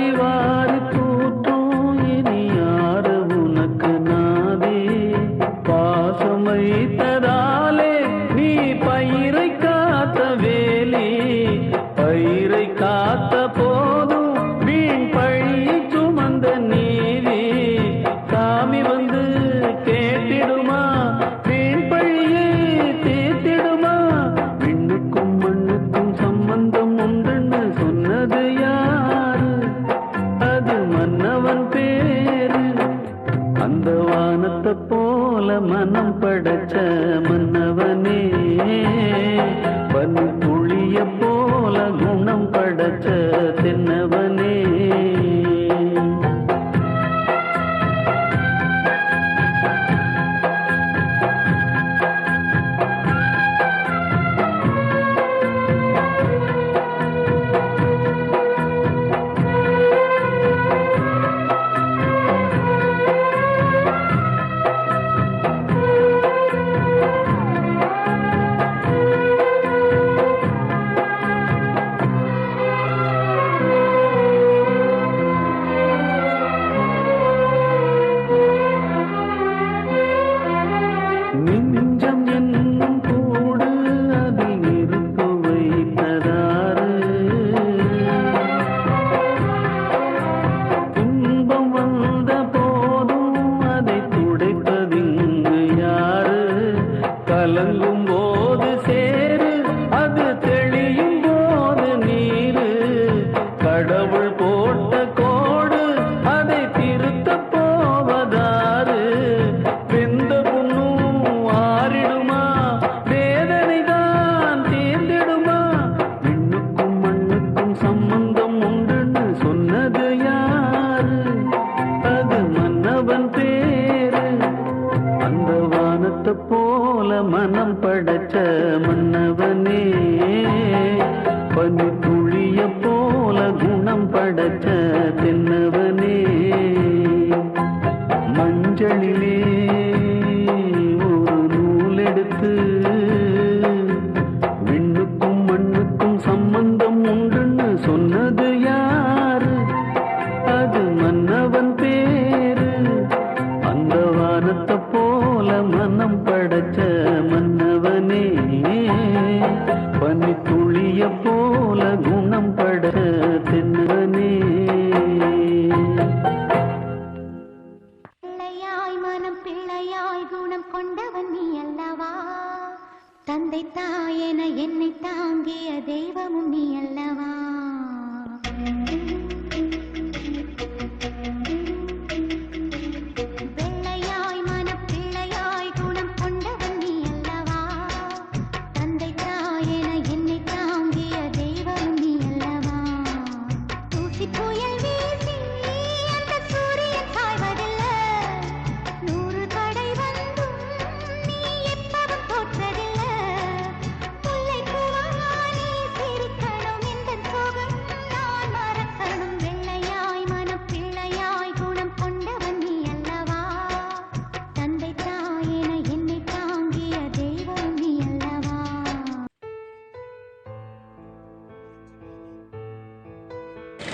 அறிவா மனம் பட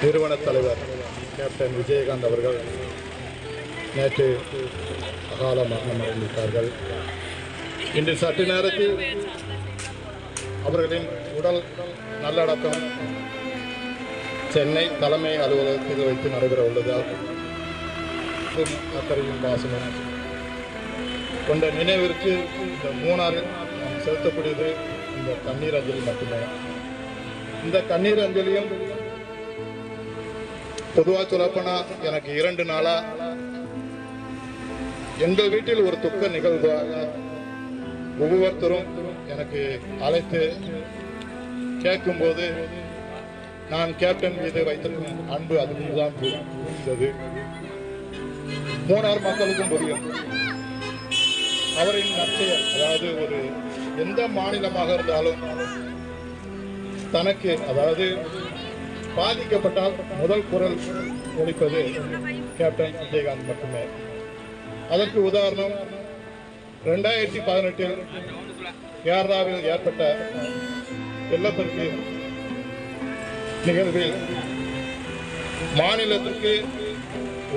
நிறுவன தலைவர் கேப்டன் விஜயகாந்த் அவர்கள் நேற்று அகாலமாக மறைந்துவிட்டார்கள் இன்று சற்று நேரத்தில் அவர்களின் உடல் நல்லடக்கம் சென்னை தலைமை அலுவலகத்தில் வைத்து நடைபெற உள்ளதால் அக்கறையும் பாசமும் கொண்ட நினைவிற்கு இந்த மூணாறு நாம் செலுத்தக்கூடியது இந்த கண்ணீர் அஞ்சலி மட்டுமே இந்த கண்ணீர் அஞ்சலியும் பொதுவாக சொல்லப்போனா எனக்கு இரண்டு நாளா எங்கள் வீட்டில் ஒரு துக்க நிகழ்வாக ஒவ்வொருத்தரும் எனக்கு அழைத்து கேட்கும்போது நான் கேப்டன் மீது வைத்திருக்கும் அன்பு அதுதான் புரிந்தது. மூணார் மக்களுக்கும் புரியும். அவரின் நற்செயல் அதாவது ஒரு எந்த மாநிலமாக இருந்தாலும் தனக்கு அதாவது பாதிக்கப்பட்டால் முதல் குரல் ஒழிப்பது கேப்டன் விஜயகாந்த் மட்டுமே. அதற்கு உதாரணம் ரெண்டாயிரத்தி பதினெட்டில் கேரளாவில் ஏற்பட்ட வெள்ளப்பெருக்கு நிகழ்வில் மாநிலத்திற்கு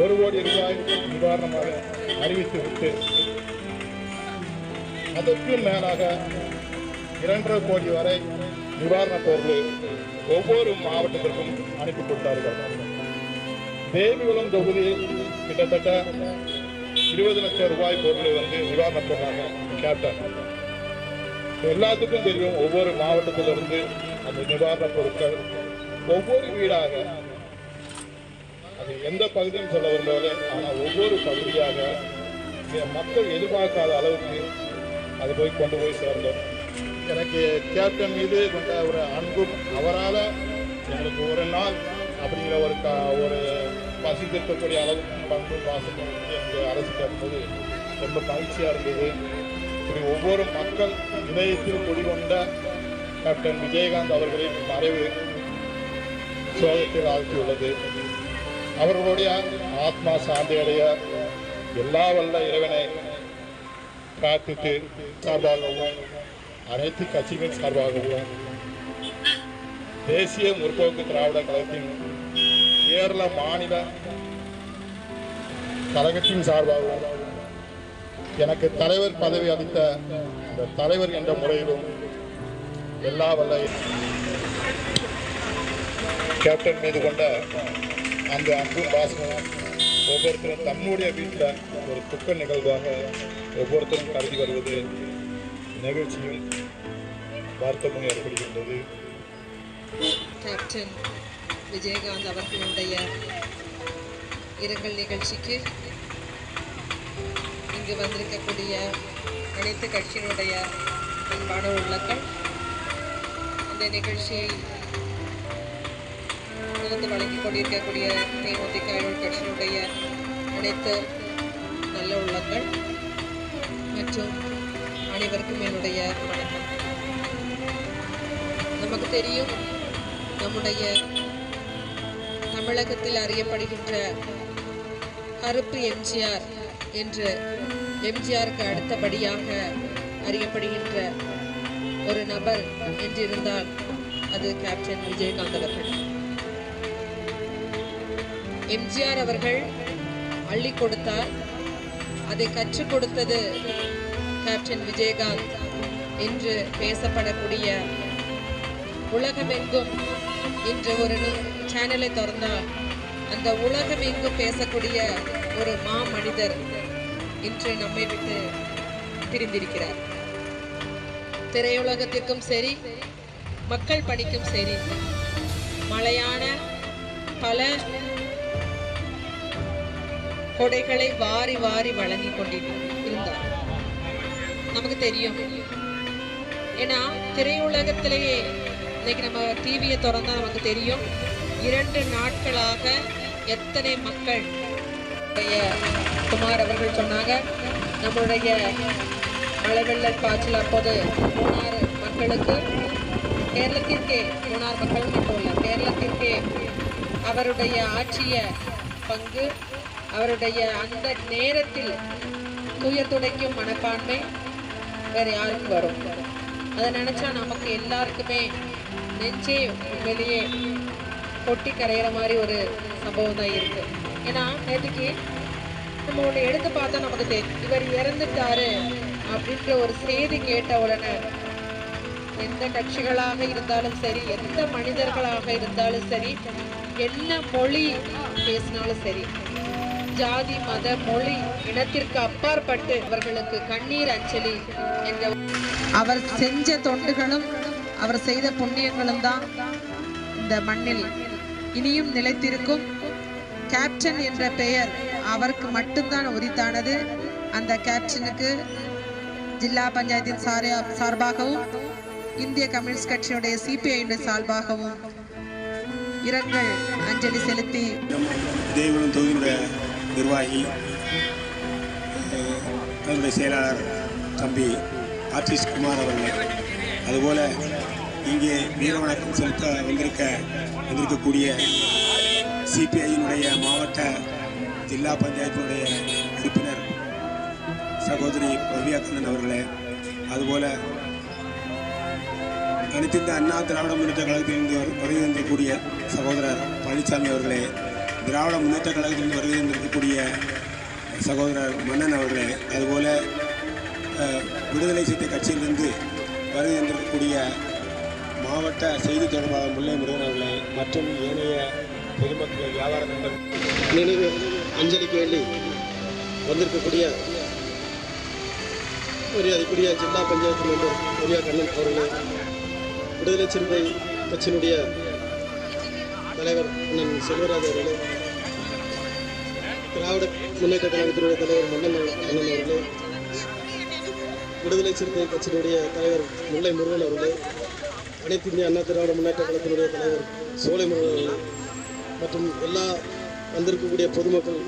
ஒரு கோடி ரூபாய் நிவாரணமாக அறிவித்துவிட்டு அதற்கும் மேலாக இரண்டரை கோடி வரை நிவாரணப் பொருள் ஒவ்வொரு மாவட்டத்திற்கும் அனுப்பி கொடுத்தார்கள். தேவிகுளம் தொகுதியில் கிட்டத்தட்ட இருபது லட்சம் ரூபாய் பொருளை வந்து நிவாரணப் பொருளாக கேப்டன் எல்லாத்துக்கும் தெரியும் ஒவ்வொரு மாவட்டத்திலிருந்து அந்த நிவாரணப் பொருட்கள் ஒவ்வொரு வீடாக அது எந்த பகுதியும் சொல்ல வரும்போது ஆனால் ஒவ்வொரு பகுதியாக மக்கள் எதிர்பார்க்காத அளவுக்கு அது போய் கொண்டு போய் சேர்ந்தோம். எனக்கு கேப்டன் மீது கொண்ட ஒரு அன்பும் அவரால் எங்களுக்கு ஒரு நாள் அப்படிங்கிற ஒரு க ஒரு பசி திருத்தக்கூடிய அளவுக்கு பண்பு பாசம் எனக்கு அரசு கேட்பது ரொம்ப மகிழ்ச்சியாக இருந்தது. இப்படி ஒவ்வொரு மக்கள் இதயத்தில் குடிகொண்ட கேப்டன் விஜயகாந்த் அவர்களின் மறைவு சோகத்தில் ஆழ்த்தியுள்ளது. அவர்களுடைய ஆத்மா சாந்தி அடைய எல்லா வல்ல இறைவனை பிரார்த்தித்து சார்பாகவும் அனைத்து கட்சிகள் சார்பாகவும் தேசிய முற்போக்கு திராவிட கழகத்தின் கேரள மாநில கழகத்தின் சார்பாகவும் எனக்கு தலைவர் பதவி அளித்த இந்த தலைவர் என்ற முறையிலும் எல்லா வல்ல கேப்டன் மீது கொண்ட அந்த அன்பும் பாசமும் ஒவ்வொருத்தரும் தம்முடைய வீட்டில் ஒரு துக்க நிகழ்வாக ஒவ்வொருத்தரும் கருதி வருவது நிகழ்ச்சியும் வருத்தமும் ஏற்படுகின்றது கேப்டன் விஜயகாந்த் அவர்களுடைய இரங்கல் நிகழ்ச்சிக்கு இங்கு வந்திருக்கக்கூடிய அனைத்து கட்சியினுடைய அன்பான உள்ளங்கள் இந்த நிகழ்ச்சியை தொடர்ந்து வழங்கிக் கொண்டிருக்கக்கூடிய தேமுதிக கட்சியினுடைய அனைத்து நல்ல உள்ளங்கள் மற்றும் அனைவருக்கும் என்னுடைய வணக்கம். நமக்கு தெரியும் நம்முடைய தமிழகத்தில் அறியப்படுகின்ற கருப்பு எம்ஜிஆர் என்று எம்ஜிஆருக்கு அடுத்தபடியாக அறியப்படுகின்ற ஒரு நபர் என்றிருந்தால் அது கேப்டன் விஜயகாந்த் அவர்கள். எம்ஜிஆர் அவர்கள் அள்ளி கொடுத்தார். அதை கற்றுக் கொடுத்தது கேப்டன் விஜயகாந்த் என்று பேசப்படக்கூடிய உலகமெங்கும் இன்று ஒரு சேனலை திறந்தால் அந்த உலகமெங்கும் பேசக்கூடிய ஒரு மா மனிதர் இன்று நம்மை விட்டு பிரிந்திருக்கிறார் திரையுலகத்திற்கும் சரி மக்கள் பணிக்கும் சரி மலையான பல கொடைகளை வாரி வாரி வழங்கி கொண்டிருந்தார் நமக்கு தெரியும். ஏன்னா திரையுலகத்திலேயே இன்னைக்கு நம்ம டிவியை திறந்தா நமக்கு தெரியும். இரண்டு நாட்களாக எத்தனை மக்கள் குமார் அவர்கள் சொன்னாங்க. நம்மளுடைய மழை வெள்ள காய்ச்சல் அப்போது மூணாறு மக்களுக்கு கேரளத்திற்கே மூணார் மக்கள் மட்டும் இல்லை கேரளத்திற்கே அவருடைய ஆட்சிய பங்கு அவருடைய அந்த நேரத்தில் துயர் துடைக்கும் மனப்பான்மை வேற யாருக்கு வரும்? அதை நினச்சா நமக்கு எல்லாருக்குமே நெஞ்சே வெளியே கொட்டி கரையிற மாதிரி ஒரு சம்பவம் தான் இருக்கு. ஏன்னா நேற்றுக்கு நம்ம ஒன்று எடுத்து பார்த்தா நமக்கு தெரியும் இவர் இறந்துட்டாரு அப்படின்ற ஒரு செய்தி கேட்ட உடனே எந்த கட்சிகளாக இருந்தாலும் சரி எந்த மனிதர்களாக இருந்தாலும் சரி என்ன மொழி பேசினாலும் சரி ஜாதி மத மொழி இனத்திற்கு அப்பாற்பட்டு அவர்களுக்கு கண்ணீர் அஞ்சலி என்ற அவர் செஞ்ச தொண்டுகளும் அவர் செய்த புண்ணியங்களும் தான் இந்த மண்ணில் இனியும் நிலைத்திருக்கும். கேப்டன் என்ற பெயர் அவருக்கு மட்டும்தான் உரித்தானது. அந்த கேப்டனுக்கு ஜில்லா பஞ்சாயத்தின் சார சார்பாகவும் இந்திய கம்யூனிஸ்ட் கட்சியுடைய சிபிஐ சார்பாகவும் இரங்கல் அஞ்சலி செலுத்தி தேவனம் தொகுதியினுடைய நிர்வாகி அஹ், அதனுடைய செயலாளர் தம்பி ஆர்டிஸ்ட் குமார் அவர்கள். அதுபோல் இங்கே வீர வணக்கம் செலுத்த வந்திருக்க வந்திருக்கக்கூடிய சிபிஐயினுடைய மாவட்ட ஜில்லா பஞ்சாயத்தினுடைய உறுப்பினர் சகோதரி பவ்யா கண்ணன் அவர்களே அதுபோல் அனைத்து இந்த அண்ணா திராவிட முன்னேற்ற கழகத்திலிருந்து வரு- வருகை சகோதரர் பழனிசாமி அவர்களே திராவிட முன்னேற்ற கழகத்திலிருந்து வருகை இருக்கக்கூடிய சகோதரர் மன்னன் அவர்களே அதுபோல் விடுதலை சிறுத்தை கட்சியிலிருந்து வருகை தந்திருக்கக்கூடிய மாவட்ட செய்தி தொடர்பாளர் முல்லை முருகன் அவர்களே மற்றும் ஏனைய பொதுமக்கள் வியாபார நண்பர் நினைவு அஞ்சலிக்கு வேண்டி வந்திருக்கக்கூடிய மரியாதைக்குரிய ஜில்லா பஞ்சாயத்து மெம்பர் பெரியா கண்ணன் அவர்களே விடுதலை சிறுத்தை கட்சியினுடைய தலைவர் அண்ணன் செல்வராஜ் அவர்களே திராவிட முன்னேற்ற கழகத்தினுடைய தலைவர் மன்னன் அண்ணன் அவர்களே விடுதலை சிறுத்தை கட்சியினுடைய தலைவர் முல்லை முருகன் அவர்களே அனைத்து இந்திய அண்ணா திராவிட முன்னேற்ற கழகத்தினுடைய தலைவர் சோலை முருகன் அவர்களே மற்றும் எல்லா வந்திருக்கக்கூடிய பொதுமக்கள்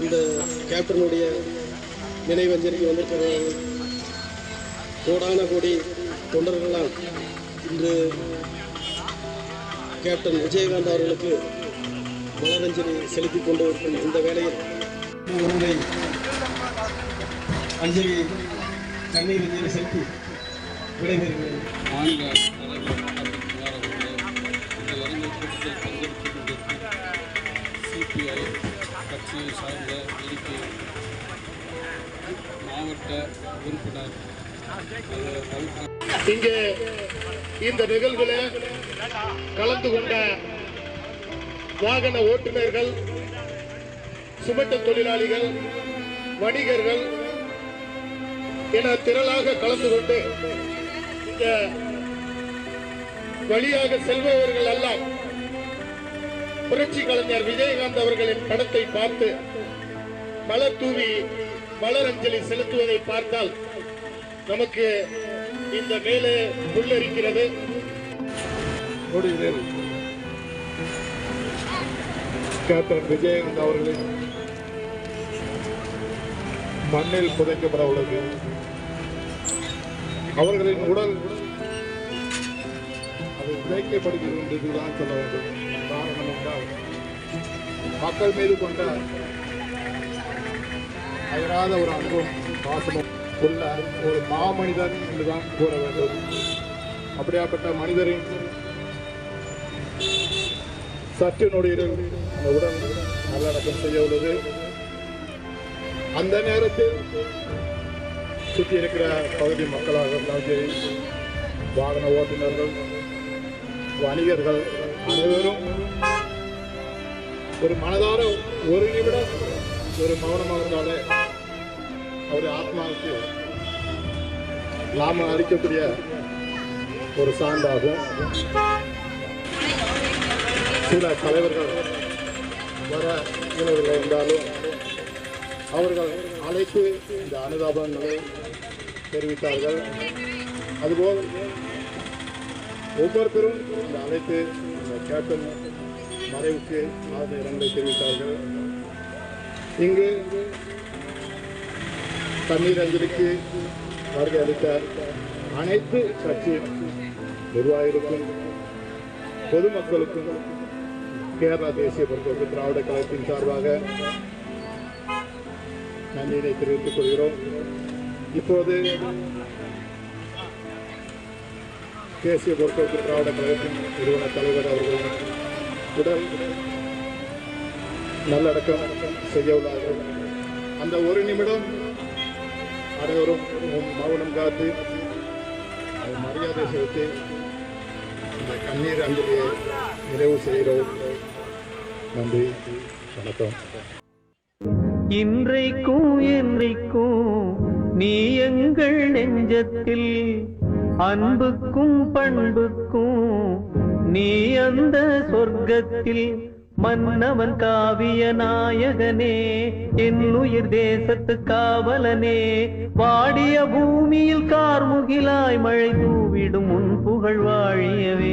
இந்த கேப்டனுடைய நினைவஞ்சலிக்கு வந்திருக்கிறார்கள். கோடான கோடி தொண்டர்களால் இன்று கேப்டன் விஜயகாந்த் அவர்களுக்கு மலரஞ்சலி செலுத்திக் கொண்டு இருக்கும் இந்த வேளையில் ஒருமுறை அஞ்சலி தண்ணீர் அஞ்சலி செலுத்தி விடைபெறுகிறேன். மாநில சிபிஐ கட்சியை சார்ந்த இருக்கை மாவட்ட உறுப்பினர் இங்கே இந்த நிகழ்வில் கலந்து கொண்ட வாகன ஓட்டுநர்கள் சுமட்ட தொழிலாளிகள் வணிகர்கள் என திரளாக கலந்து கொண்டு இந்த வழியாக செல்பவர்கள் எல்லாம் புரட்சி கலைஞர் விஜயகாந்த் அவர்களின் படத்தை பார்த்து மலர் தூவி மலரஞ்சலி செலுத்துவதை பார்த்தால் நமக்கு இந்த மேலே புல்லரிக்கிறது. முடிவில் கேப்டன் விஜயகாந்த் அவர்களின் மண்ணில் புதைக்கப்பட உள்ளது. அவர்களின் உடல் அது புதைக்கப்படுகிறது என்றுதான் சொல்ல வேண்டும். காரணம் என்றால் மக்கள் மீது கொண்ட அயராத ஒரு அன்பும் பாசமும் உள்ள ஒரு மாமனிதன் என்றுதான் கூற வேண்டும். அப்படியாப்பட்ட மனிதரின் சற்று நொடியில் அந்த உடல் நல்லடக்கம் செய்ய உள்ளது. அந்த நேரத்தில் சுற்றி இருக்கிற பகுதி மக்களாக இருந்தாலும் சரி வாகன ஓட்டுநர்கள் வணிகர்கள் அனைவரும் ஒரு மனதார ஒரு நிமிடம் ஒரு மௌனமாக இருந்தாலே அவருடைய ஆத்மாவுக்கு நாம அளிக்கக்கூடிய ஒரு சான்றாகும். சில தலைவர்கள் வர இயலவில்லை என்றாலும் அவர்கள் அழைத்து இந்த அனுதாபங்களை தெரிவித்தார்கள். அதுபோல் ஒவ்வொருத்தரும் இந்த அழைத்து இந்த கேப்டன் மறைவுக்கு ஆழ்ந்த இரங்கலை தெரிவித்தார்கள். இங்கு தண்ணீர் அஞ்சலிக்கு வருகை அளித்த அனைத்து கட்சி நிர்வாகிகளுக்கும் பொதுமக்களுக்கும் கேரளா தேசிய பொறுத்தவரைக்கும் திராவிட கழகத்தின் சார்பாக நன்றியினை தெரிவித்துக் கொள்கிறோம். இப்போது தேசிய பொறுத்தவரைக்கும் திராவிட கழகத்தின் நிறுவன தலைவர் அவர்களும் உடல் நல்லடக்கம் செய்ய உள்ளார்கள். அந்த ஒரு நிமிடம் அனைவரும் மௌனம் காத்து மரியாதை செலுத்தி இந்த கண்ணீர் அஞ்சலியை நிறைவு செய்கிறோம். நன்றி. வணக்கம். இன்றைக்கும் என்றைக்கும் நீ எங்கள் நெஞ்சத்தில் அன்புக்கும் பண்புக்கும் நீ அந்த சொர்க்கத்தில் மன்னவன் காவிய நாயகனே என் உயிர் தேசத்து காவலனே வாடிய பூமியில் கார்முகிலாய் மழை தூவிடும் உன் புகழ் வாழியவே